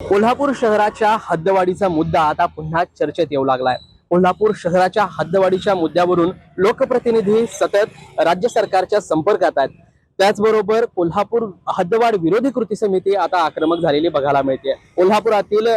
कोल्हापूर शहराच्या हद्दवाढीचा मुद्दा आता पुन्हा चर्चेत येऊ लागलाय. कोल्हापूर शहराच्या हद्दवाढीच्या मुद्द्यावरून लोकप्रतिनिधी सतत राज्य सरकारच्या संपर्कात आहेत. त्याचबरोबर कोल्हापूर हद्दवाढ विरोधी कृती समिती आता आक्रमक झालेली बघायला मिळते. कोल्हापुरातील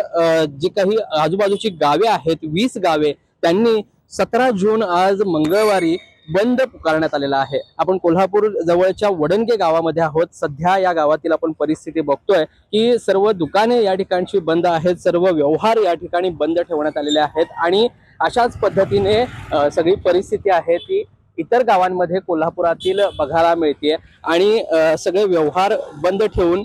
जी काही आजूबाजूची गावे आहेत वीस गावे त्यांनी सतरा जून आज मंगळवारी बंद पुकारण्यात आलेला आहे. आपण कोल्हापूर जवळच्या वडणगे गावामध्ये आहोत. सध्या या गावातील आपण परिस्थिती बघतोय की सर्व दुकाने या ठिकाणची बंद आहेत. सर्व व्यवहार या ठिकाणी बंद ठेवण्यात आलेले आहेत. आणि अशाच पद्धतीने सगळी परिस्थिती आहे ती इतर गावांमध्ये कोल्हापुरातील बघायला मिळते आणि सगळे व्यवहार बंद ठेवून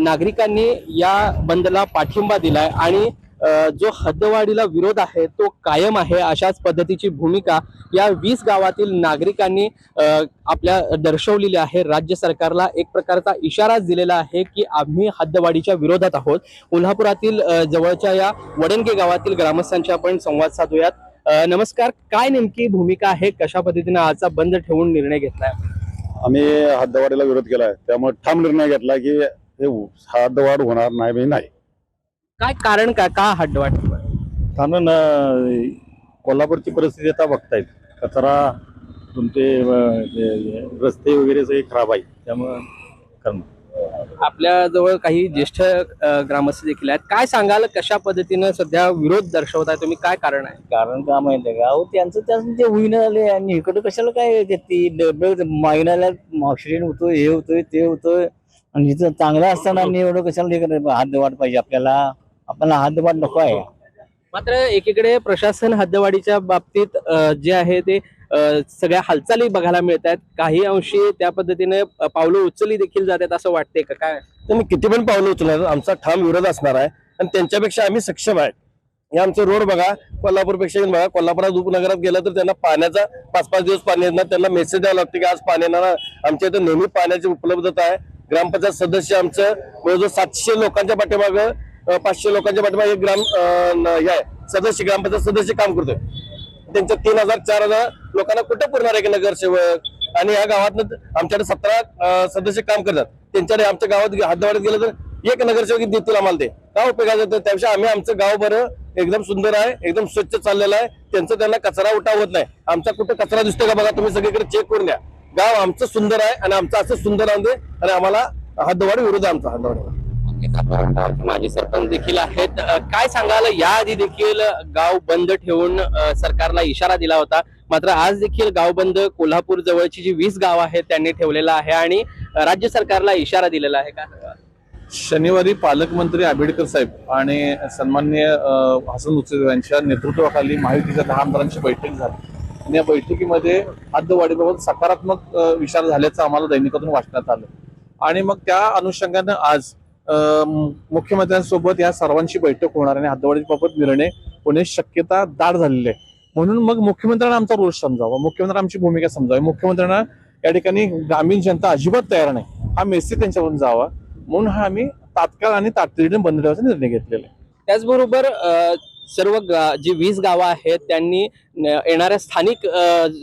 नागरिकांनी या बंदला पाठिंबा दिलाय. आणि जो हद्दवाढीला विरोध आहे तो कायम आहे अशाच पद्धतीची भूमिका या वीस गावातील नागरिकांनी आपल्या दर्शवलेली आहे. राज्य सरकारला एक प्रकारचा इशाराच दिलेला आहे की आम्ही हद्दवाढीच्या विरोधात आहोत. कोल्हापुरातील जवळच्या या वडणगे गावातील ग्रामस्थांशी आपण संवाद साधूयात. नमस्कार. काय नेमकी भूमिका आहे? कशा पद्धतीने आजचा बंद ठेवून निर्णय घेतलाय? आम्ही हद्दवाढीला विरोध केलाय. त्यामुळे ठाम निर्णय घेतला की हे हद्दवाढ होणार नाही नाही. काय कारण काय? का हद्दवाढ कारण अं, कोल्हापूरची परिस्थिती आता बघतायत. कचरा तुमचे अं, जे- रस्ते वगैरे सगळे खराब आहे त्यामुळं करणं आपल्या जवळ काही ज्येष्ठ अ, ग्रामस्थ देखील आहेत. काय सांगाल? कशा पद्धतीनं सध्या विरोध दर्शवताय तुम्ही काय कारण आहे? कारण का माहितीये का? अहो त्यांचं त्यांचं ते होईना झाले आणि इकडं कशाला काय ते ती डबल महिन्याला ऍक्सिडेंट होतोय हे होतोय ते होतोय. आणि इथं चांगलं असताना आणि एवढं कशाला हे करायचं हातवाट पाहिजे आपल्याला. आपल्याला हातवाट नको आहे. मात्र एकीकडे प्रशासन हद्दवाढीच्या बाबतीत अ, जे आहे ते अ, सगळ्या हालचाली बघायला मिळत आहेत काही अंशी त्या पद्धतीने पावलं उचलली देखील जात आहेत असं वाटतंय का? काय? तुम्ही किती पण पावलं उचलणार आमचा ठाम विरोध असणार आहे. आणि त्यांच्यापेक्षा आम्ही सक्षम आहे. हे आमचे रोड बघा कोल्हापूरपेक्षा बघा. कोल्हापुरात उपनगरात गेलं तर त्यांना पाण्याचा पाच पाच दिवस पाणी येणार त्यांना मेसेज द्यावा लागतो की आज पाणी येणार आहे. आमच्या इथे नेहमी पाण्याची उपलब्धता आहे. ग्रामपंचायत सदस्य आमचं जवळजवळ सातशे लोकांच्या पाठीमागं पाचशे लोकांच्या पाठीमागे एक ग्राम हे आहे. सदस्य ग्रामपंचायत सदस्य काम करतोय. त्यांच्या तीन हजार चार हजार लोकांना कुठं पुरणार आहे की नगरसेवक? आणि या गावात आमच्याकडे सतरा सदस्य काम करतात. त्यांच्याकडे आमच्या गावात हद्दवाडीत गेलं तर एक नगरसेवक देतील आम्हाला ते. काय उपयोगाचं येतं त्यापेक्षा आम्ही आमचं गाव बरं एकदम सुंदर आहे एकदम स्वच्छ चाललेलं आहे. त्यांचं त्यांना कचरा उठाव होत नाही. आमचा कुठं कचरा दिसतोय का बघा? तुम्ही सगळीकडे चेक करून द्या गाव आमचं सुंदर आहे आणि आमचं असं सुंदर आहे आणि आम्हाला हद्दवाडी विरोध आमचा हद्दवाडी माजी सरपंच देखील आहेत. काय सांगाल? याआधी देखील गाव बंद ठेवून सरकारला इशारा दिला होता. मात्र आज देखील गाव बंद कोल्हापूर जवळची जी वीस गाव आहेत त्यांनी ठेवलेला आहे आणि राज्य सरकारला इशारा दिलेला आहे. का शनिवारी पालकमंत्री आंबेडकर साहेब आणि सन्मान्य हसन मुश्रीफ यांच्या नेतृत्वाखाली माहितीच्या दहा आमदारांची बैठक झाली. आणि या बैठकीमध्ये हद्दवाढीबाबत सकारात्मक विचार झाल्याचं आम्हाला दैनिकातून वाचण्यात आलं. आणि मग त्या अनुषंगानं आज मुख्यमंत्र्यांसोबत या सर्वांची बैठक होणार आणि हातवाडीबाबत निर्णय होण्याची शक्यता दाट झालेली आहे. म्हणून मग मुख्यमंत्र्यांना आमचा रोष समजावा. मुख्यमंत्र्यांना आमची भूमिका समजावी. मुख्यमंत्र्यांना या ठिकाणी ग्रामीण जनता अजिबात तयार नाही. हा मेसेज त्यांच्यावरून जावा. म्हणून हा आम्ही तात्काळ आणि तातडीने बंद ठेवायचा निर्णय घेतलेला आहे. त्याचबरोबर सर्व गा- जी वीस गावं आहेत त्यांनी येणाऱ्या स्थानिक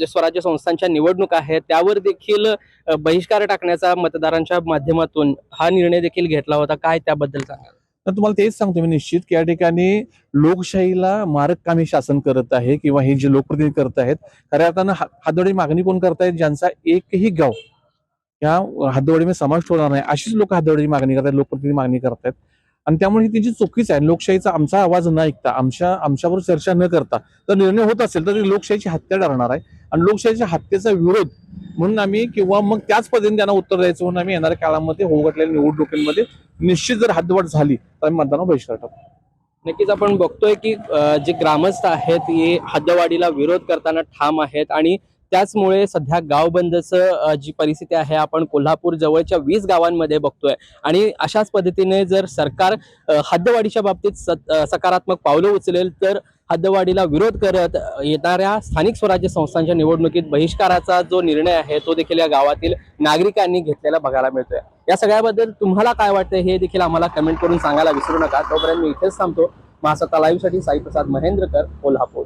स्वराज्य संस्थांच्या निवडणुका आहेत त्यावर देखील बहिष्कार टाकण्याचा मतदारांच्या माध्यमातून हा निर्णय देखील घेतला होता. काय त्याबद्दल सांगा तर तुम्हाला तेच सांगतो मी निश्चित की या ठिकाणी लोकशाहीला मारककामी शासन करत आहे किंवा हे जे लोकप्रतिनिधी करत आहेत खऱ्या अर्थानं हा- हातोडी मागणी कोण करतायत ज्यांचा एकही गाव या हातोडीमध्ये समाविष्ट होणार नाही अशीच लोक हातोडीची मागणी करतात लोकप्रतिनिधी मागणी करतायत. आणि त्यामुळे ही त्यांची चुकीच आहे. लोकशाहीचा आमचा आवाज न ऐकता आमच्या आमच्यावर चर्चा न करता जर निर्णय होत असेल तर ती लोकशाहीची हत्या ठरणार आहे. आणि लोकशाहीच्या हत्येचा विरोध म्हणून आम्ही किंवा मग त्याच पद्धतीने त्यांना उत्तर द्यायचं म्हणून आम्ही येणाऱ्या काळामध्ये होऊ निवडणुकीमध्ये निश्चित जर हद्दवाढ झाली तर आम्ही मतदानावर बहिष्कार टाकू. नक्कीच आपण बघतोय की जे ग्रामस्थ आहेत हे हद्दवाढीला विरोध करताना ठाम आहेत आणि त्याचमुळे सध्या गाव बंदचं जी परिस्थिती आहे आपण कोल्हापूर जवळच्या वीस गावांमध्ये बघतोय. आणि अशाच पद्धतीने जर सरकार हद्दवाढीच्या बाबतीत सकारात्मक पावलं उचलेल तर हद्दवाढीला विरोध करत येणाऱ्या स्थानिक स्वराज्य संस्थांच्या निवडणुकीत बहिष्काराचा जो निर्णय आहे तो देखील या गावातील नागरिकांनी घेतलेला बघायला मिळतोय. या सगळ्याबद्दल तुम्हाला काय वाटतं हे देखील आम्हाला कमेंट करून सांगायला विसरू नका. तोपर्यंत मी इथेच थांबतो. महासत्ता लाईव्हसाठी साईप्रसाद महेंद्रकर कोल्हापूर.